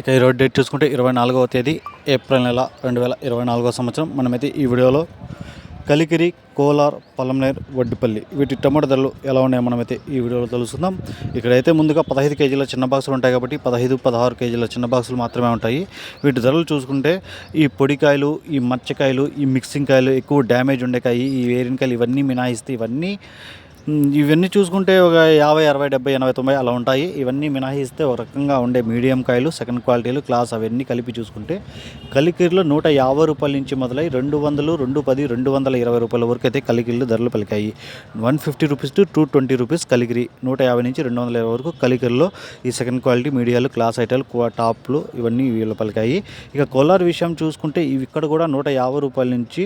ఇక ఈ డేట్ చూసుకుంటే ఇరవై నాలుగవ తేదీ ఏప్రిల్ నెల రెండు వేల ఇరవై నాలుగవ సంవత్సరం. మనమైతే ఈ వీడియోలో కలికిరి కోలార్ పలంనేర్ వడ్డిపల్లి వీటి టమాటా ధరలు ఎలా ఉన్నాయో మనమైతే ఈ వీడియోలో తెలుసుకుందాం. ఇక్కడైతే ముందుగా పదహైదు కేజీల చిన్న బాక్సులు ఉంటాయి కాబట్టి పదహైదు పదహారు కేజీల చిన్న బాక్సులు మాత్రమే ఉంటాయి. వీటి ధరలు చూసుకుంటే ఈ పొడికాయలు ఈ మచ్చకాయలు ఈ మిక్సింగ్ కాయలు ఎక్కువ డ్యామేజ్ ఉండే కాయి ఈ వేరినకాయలు ఇవన్నీ మినాయిస్తే ఇవన్నీ ఇవన్నీ చూసుకుంటే ఒక యాభై అరవై డెబ్బై ఎనభై తొంభై అలా ఉంటాయి. ఇవన్నీ మినహాయిస్తే ఒక రకంగా ఉండే మీడియం కాయలు సెకండ్ క్వాలిటీలు క్లాస్ అవన్నీ కలిపి చూసుకుంటే కలికిరిలో నూట యాభై రూపాయల నుంచి మొదలై రెండు వందలు రెండు పది రెండు వందల ఇరవై రూపాయల వరకు అయితే కలికిరిలో ధరలు పలికాయి. One fifty rupees to two twenty rupees Kalikiri. నూట యాభై నుంచి రెండు వందల ఇరవై వరకు కలికిరిలో ఈ సెకండ్ క్వాలిటీ మీడియాలు క్లాస్ ఐటాలు టాప్లు ఇవన్నీ వీళ్ళు పలికాయి. ఇక కోలార్ విషయం చూసుకుంటే ఇవి ఇక్కడ కూడా నూట యాభై రూపాయల నుంచి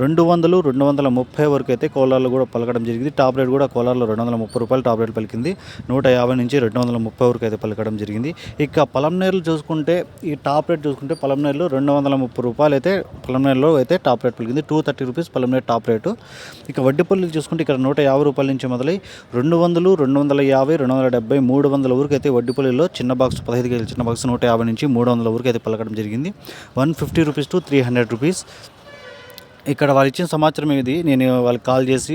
రెండు వందలు రెండు వందల ముప్పై వరకు అయితే కోలార్లు కూడా పలకడం జరిగింది. టాప్ రేట్ కూడా కోలార్లో రెండు వందల ముప్పై రూపాయలు టాప్ రేట్ పలికింది. నూట యాభై నుంచి రెండు వందల ముప్పై వరకు అయితే పలకడం జరిగింది. ఇక పలంనేరులు చూసుకుంటే ఈ టాప్ రేట్ చూసుకుంటే పలంనేరులో రెండు వందల ముప్పై రూపాయలు అయితే పలంనేరులో అయితే టాప్ రేట్ పలికింది. Two thirty rupees Palamaner top rate. ఇక వడ్డీపల్లి చూసుకుంటే ఇక్కడ నూట యాభై రూపాయల నుంచి మొదలై రెండు వందలు రెండు వందల యాభై రెండు వందల డెబ్బై మూడు వందల వరకు అయితే వడ్డీపల్లిలో చిన్న బాక్స్ పదహైదు కేజీల చిన్న బాక్స్ నూట యాభై నుంచి మూడు వందల వరకు అయితే పలకడం జరిగింది. One fifty rupees to three hundred rupees. ఇక్కడ వాళ్ళు ఇచ్చిన సమాచారం ఇది నేను వాళ్ళకి కాల్ చేసి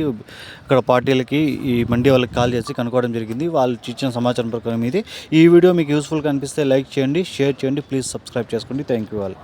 ఇక్కడ పార్టీలకి ఈ మండి వాళ్ళకి కాల్ చేసి కనుక్కోవడం జరిగింది. వాళ్ళు ఇచ్చిన సమాచారం ప్రకారం ఇది. ఈ వీడియో మీకు యూస్ఫుల్గా అనిపిస్తే లైక్ చేయండి షేర్ చేయండి ప్లీజ్ సబ్స్క్రైబ్ చేసుకోండి. Thank you all